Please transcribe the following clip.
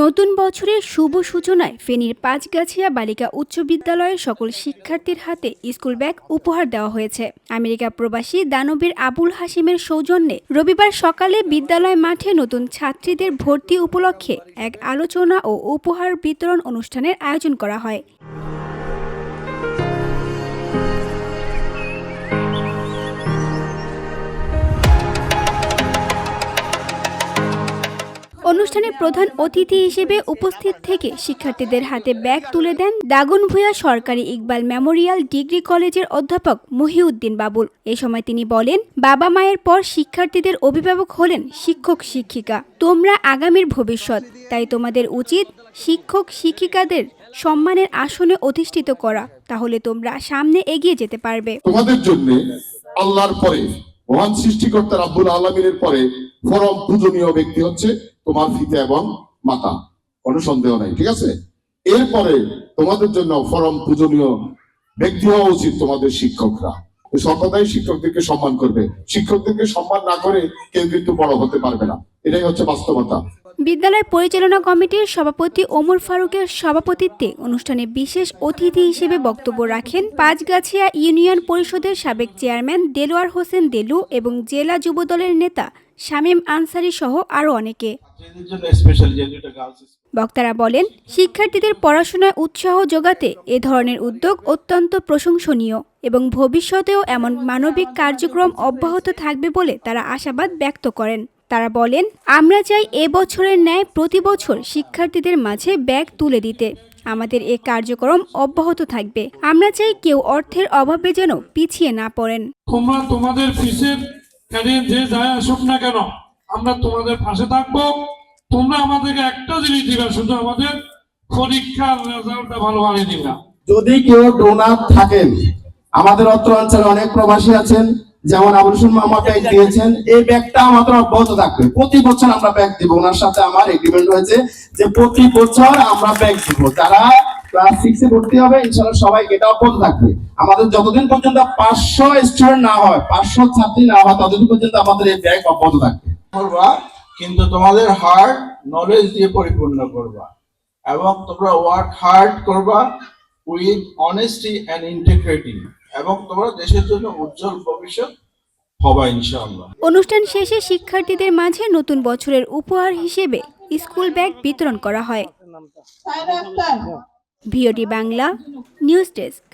নতুন বছরের শুভ সূচনায় ফেনীর পাঁচগাছিয়া বালিকা উচ্চ বিদ্যালয়ের সকল শিক্ষার্থীর হাতে স্কুল ব্যাগ উপহার দেওয়া হয়েছে। আমেরিকা প্রবাসী দানবীর আবুল হাসিমের সৌজন্যে রবিবার সকালে বিদ্যালয় মাঠে নতুন ছাত্রীদের ভর্তি উপলক্ষে এক আলোচনা ও উপহার বিতরণ অনুষ্ঠানের আয়োজন করা হয়। অনুষ্ঠানে প্রধান অতিথি হিসেবে উপস্থিত থেকে শিক্ষার্থীদের হাতে ব্যাগ তুলে দেন দাগনভূঞা সরকারি ইকবাল মেমোরিয়াল ডিগ্রি কলেজের অধ্যাপক মহিউদ্দিন বাবুল। এ সময় তিনি বলেন, বাবা মায়ের পর শিক্ষার্থীদের অভিভাবক হলেন শিক্ষক শিক্ষিকা। তোমরা আগামীর ভবিষ্যৎ, তাই তোমাদের উচিত শিক্ষক শিক্ষিকাদের সম্মানের আসনে অধিষ্ঠিত করা। তাহলে তোমরা সামনে এগিয়ে যেতে পারবে। তোমাদের জন্য আল্লাহর পরে মহান সৃষ্টিকর্তা রাব্বুল আলমিনের পরে পরম পূজনীয় ব্যক্তি হচ্ছে তোমার পিতা এবং মাতা, কোনো সন্দেহ নাই, ঠিক আছে? এরপরে তোমাদের জন্য ফরম পূজনীয় ব্যক্তি হওয়া উচিত তোমাদের শিক্ষকরা। সর্বদাই শিক্ষকদেরকে সম্মান করবে। শিক্ষকদেরকে সম্মান না করে কেউ কিন্তু বড় হতে পারবে না। এটাই হচ্ছে বাস্তবতা। বিদ্যালয় পরিচালনা কমিটির সভাপতি ওমর ফারুকের সভাপতিত্বে অনুষ্ঠানে বিশেষ অতিথি হিসেবে বক্তব্য রাখেন পাঁচগাছিয়া ইউনিয়ন পরিষদের সাবেক চেয়ারম্যান দেলোয়ার হোসেন দেলু এবং জেলা যুবদলের নেতা শামীম আনসারি সহ আরও অনেকে। বক্তারা বলেন, শিক্ষার্থীদের পড়াশোনায় উৎসাহ যোগাতে এ ধরনের উদ্যোগ অত্যন্ত প্রশংসনীয় এবং ভবিষ্যতেও এমন মানবিক কার্যক্রম অব্যাহত থাকবে বলে তারা আশাবাদ ব্যক্ত করেন। তারা বলেন আমরা চাই এ বছরের ন্যায় প্রতি বছর শিক্ষার্থীদের মাঝে ব্যাগ তুলে দিতে। আমাদের এ কার্যক্রম অব্যাহত থাকবে। আমরা চাই কেউ অর্থের অভাবে যেন পিছিয়ে না পড়েন। তোমরা তোমাদের পিসের ক্যারিয়ার যে যায় আসুক না কেন আমরা তোমাদের পাশে থাকব। তোমরা আমাদেরকে একটা জিনিস দিবা শুধু আমাদের পরীক্ষার রেজাল্টটা ভালোভাবে দিবা। যদি কেউ ডোনার থাকেন আমাদের অত্র অঞ্চলে অনেক প্রবাসী আছেন যেমন আবুল মামা ব্যাগ দিয়েছেন, এই ব্যাগটা আমাদের অব্যাহত থাকবে। প্রতি বছর আমরা ব্যাগ দিব। ওনার সাথে আমার এগ্রিমেন্ট হয়েছে যে প্রতি বছর আমরা ব্যাগ দিব। যারা ক্লাস সিক্সে ভর্তি হবে ইনশাল্লাহ সবাই এটা অব্যাহত থাকবে। আমাদের যতদিন পর্যন্ত পাঁচশো স্টুডেন্ট না হয়, পাঁচশো ছাত্রী না হয়, ততদিন পর্যন্ত আমাদের এই ব্যাগ অব্যাহত থাকবে। করবা, কিন্তু তোমাদের হার্ট নলেজ দিয়ে পরিপূর্ণ করবা। এবং তোমরা ওয়ার্ক হার্ড করবা উইথ অনেস্টি অ্যান্ড ইন্টিগ্রিটি এবং তোমরা দেশের জন্য উজ্জ্বল ভবিষ্যৎ অনুষ্ঠান শেষে শিক্ষার্থীদের মাঝে নতুন বছরের উপহার হিসেবে স্কুল ব্যাগ বিতরণ করা হয়। VOD Bangla, news desk.